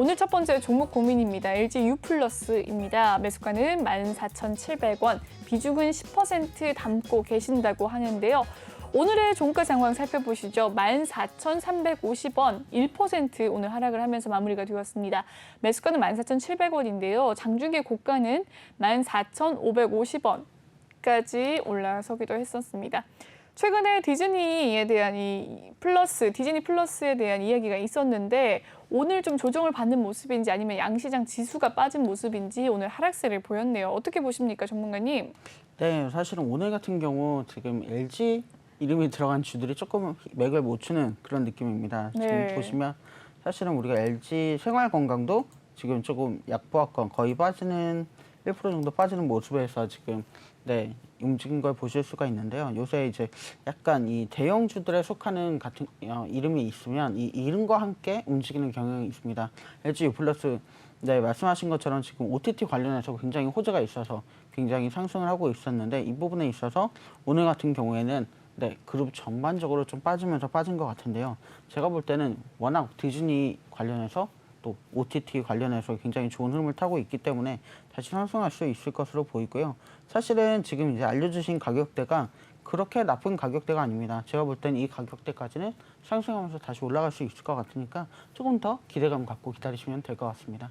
오늘 첫 번째 종목 고민입니다. LG U 플러스입니다. 매수가는 14,700원, 비중은 10% 담고 계신다고 하는데요. 오늘의 종가 상황 살펴보시죠. 14,350원, 1% 오늘 하락을 하면서 마무리가 되었습니다. 매수가는 14,700원인데요. 장중계 고가는 14,550원까지 올라서기도 했었습니다. 최근에 디즈니에 대한 이 플러스, 디즈니 플러스에 대한 이야기가 있었는데 오늘 좀 조정을 받는 모습인지 아니면 양시장 지수가 빠진 모습인지 오늘 하락세를 보였네요. 어떻게 보십니까, 전문가님? 네, 사실은 오늘 같은 경우 지금 LG 이름이 들어간 주들이 조금 맥을 못 추는 그런 느낌입니다. 네. 지금 보시면 사실은 우리가 LG 생활 건강도 지금 조금 약보합권 거의 빠지는 1% 정도 빠지는 모습에서 지금 네 움직인 걸 보실 수가 있는데요. 요새 이제 약간 이 대형주들에 속하는 같은 어, 이름이 있으면 이 이름과 함께 움직이는 경향이 있습니다. LG U 플러스 네 말씀하신 것처럼 지금 OTT 관련해서 굉장히 호재가 있어서 굉장히 상승을 하고 있었는데 이 부분에 있어서 오늘 같은 경우에는 네 그룹 전반적으로 좀 빠지면서 빠진 것 같은데요. 제가 볼 때는 워낙 디즈니 관련해서 또 OTT 관련해서 굉장히 좋은 흐름을 타고 있기 때문에 다시 상승할 수 있을 것으로 보이고요. 사실은 지금 이제 알려주신 가격대가 그렇게 나쁜 가격대가 아닙니다. 제가 볼 때는 이 가격대까지는 상승하면서 다시 올라갈 수 있을 것 같으니까 조금 더 기대감 갖고 기다리시면 될 것 같습니다.